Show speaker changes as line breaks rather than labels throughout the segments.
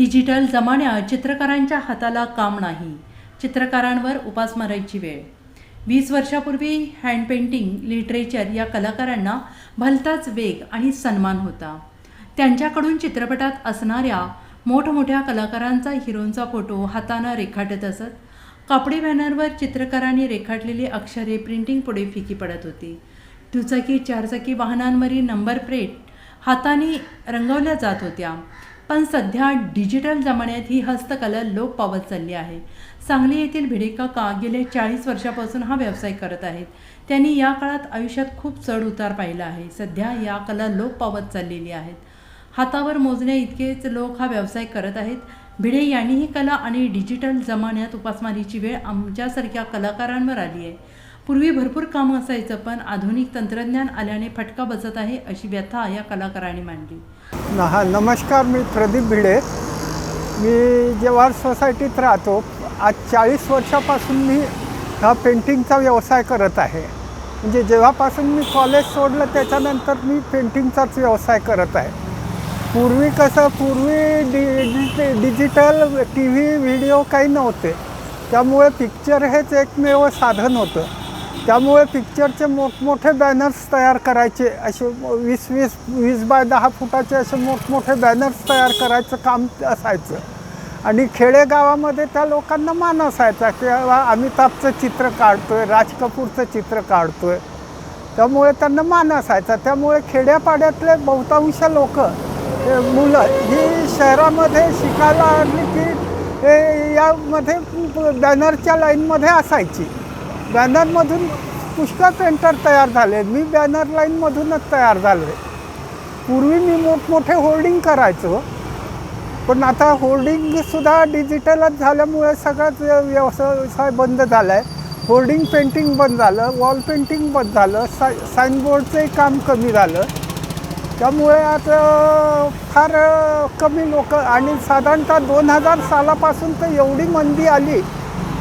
Digital जमान्यात चित्रकारांच्या हाताला काम नाही. चित्रकारांवर उपासमाराची वेळ. वीस वर्षापूर्वी हँड पेंटिंग लिटरेचर या कलाकारांना भलताच वेग आणि सन्मान होता. त्यांच्याकडून चित्रपटात असणाऱ्या मोठमोठ्या कलाकारांचा हिरोंचा फोटो हातानं रेखाटत असत कापडी बॅनरवर चित्रकारांनी रेखाटलेली अक्षरे प्रिंटिंग पुढे फिकी पडत होती. दुचाकी चारचाकी वाहनांवरील नंबर प्लेट हाताने रंगवल्या जात होत्या. पण सध्या डिजिटल जमान्यात ही हस्तकला लोप पावत चालली आहे. सांगली येथील भिडेका का गेले चाळीस वर्षापासून हा व्यवसाय करत आहेत. त्यांनी या काळात आयुष्यात खूप चढ उतार पाहिला आहे. सध्या या कला लोप पावत चाललेली आहेत. हातावर मोजण्या इतकेच लोक हा व्यवसाय करत आहेत. भिडे यांनी ही कला आणि डिजिटल जमान्यात उपासमारीची वेळ आमच्यासारख्या कलाकारांवर आली आहे. पूर्वी भरपूर कामं असायचं पण आधुनिक तंत्रज्ञान आल्याने फटका बसत आहे अशी व्यथा या कलाकारांनी मांडली.
हा नमस्कार मी प्रदीप भिडे. मी जेव्हा सोसायटीत राहतो आज चाळीस वर्षापासून मी हा पेंटिंगचा व्यवसाय करत आहे. म्हणजे जेव्हापासून मी कॉलेज सोडलं त्याच्यानंतर मी पेंटिंगचाच व्यवसाय करत आहे. पूर्वी कसं पूर्वी डि digital digital T V video काही नव्हते. त्यामुळे पिक्चर हेच एकमेव साधन होतं. त्यामुळे पिक्चरचे मोठमोठे बॅनर्स तयार करायचे. असे वीस वीस वीस बाय दहा फुटाचे असे मोठमोठे बॅनर्स तयार करायचं काम असायचं. आणि खेडेगावामध्ये त्या लोकांना मान असायचा की अमिताभचं चित्र काढतोय राज कपूरचं चित्र काढतोय. त्यामुळे त्यांना मान असायचा. त्यामुळे खेड्यापाड्यातले बहुतांश लोक मुलं ही शहरामध्ये शिकायला आली की हे यामध्ये बॅनरच्या लाईनमध्ये असायची. बॅनरमधून पुष्कळ पेंटर तयार झाले मी बॅनर लाईनमधूनच तयार झालो आहे. पूर्वी मी मोठमोठे होल्डिंग करायचो पण आता होल्डिंगसुद्धा डिजिटलच झाल्यामुळे सगळाच व्यवसाय बंद झाला आहे होल्डिंग पेंटिंग बंद झालं वॉल पेंटिंग बंद झालं साय साईनबोर्डचंही काम कमी झालं. त्यामुळे आता फार कमी लोक आणि साधारणतः दोन हजार सालापासून तर एवढी मंदी आली.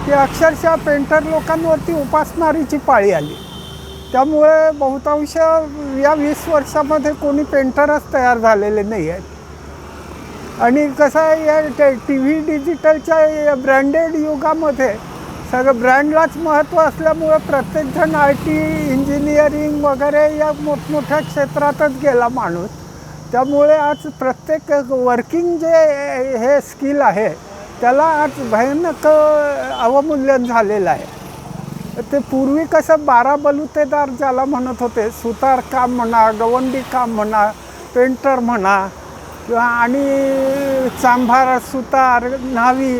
की अक्षरशः पेंटर लोकांवरती उपासणारीची पाळी आली. त्यामुळे बहुतांश या वीस वर्षामध्ये कोणी पेंटरच तयार झालेले नाही आहेत आणि कसं आहे या टी व्ही डिजिटलच्या या ब्रँडेड युगामध्ये सगळं ब्रँडलाच महत्त्व असल्यामुळे प्रत्येकजण आय टी इंजिनिअरिंग वगैरे या मोठमोठ्या क्षेत्रातच गेला माणूस. त्यामुळे आज प्रत्येक वर्किंग जे हे स्किल आहे त्याला आज भयानक अवमूल्यन झालेलं आहे. ते पूर्वी कसं बारा बलुतेदार ज्याला म्हणत होते सुतार काम म्हणा गवंडी काम म्हणा पेंटर म्हणा किंवा आणि चांभार सुतार न्हावी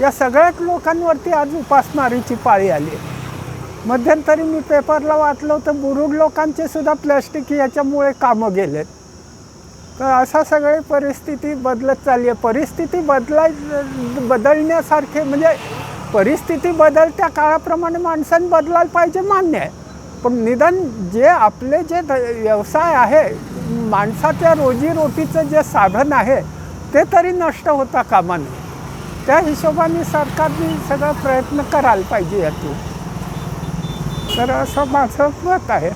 या सगळ्याच लोकांवरती आज उपासमारीची पाळी आली मध्यंतरी मी पेपरला वाचलं होतं बुरुड लोकांचे सुद्धा प्लॅस्टिक याच्यामुळे कामं गेलेत. तर असा सगळी परिस्थिती बदलत चालली आहे. परिस्थिती बदलाय बदलण्यासारखे म्हणजे परिस्थिती बदलत्या काळाप्रमाणे माणसाने बदलायला पाहिजे मान्य आहे. पण निदान जे आपले जे व्यवसाय आहे माणसाच्या रोजीरोटीचं जे साधन आहे ते तरी नष्ट होता कामा नये. त्या हिशोबाने सरकारने सगळा प्रयत्न करायला पाहिजे यातून. तर असं माझं मत आहे.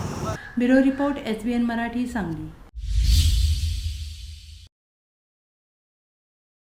Bureau report S B N Marathi Sangli.